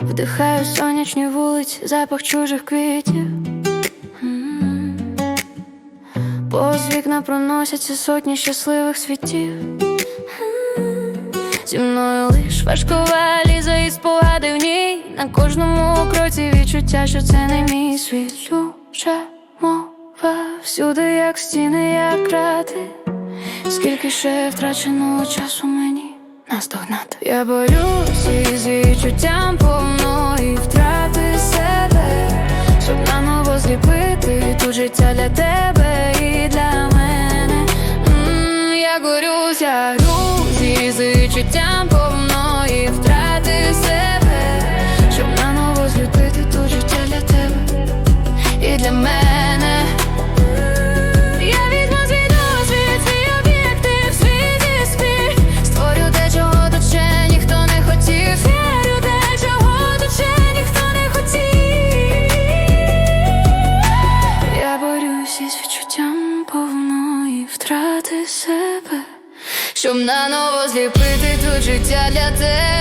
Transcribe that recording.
Вдихаю сонячні вулиці, запах чужих квітів. Повз вікна проносяться сотні щасливих світів. Зі мною лиш важкова ліза і спогади в ній. На кожному кроці відчуття, що це не мій світ. Чужа мова всюди, як стіни, як крати. Скільки ще втраченого часу мені наздогнати Я борюсь із відчуттям повної втрати себе, щоб наново зліпити тут життя для тебе відчуттям повної втрати себе, щоб наново зліпити тут життя для тебе і для мене. Я візьму свій досвід, свій об'єктив, свій зіспір Створю те, чого ніхто не хотів. Вірю те, чого тут ніхто не хотів. Я борюсь із відчуттям повної втрати себе Щоб наново зліпити тут життя для тебе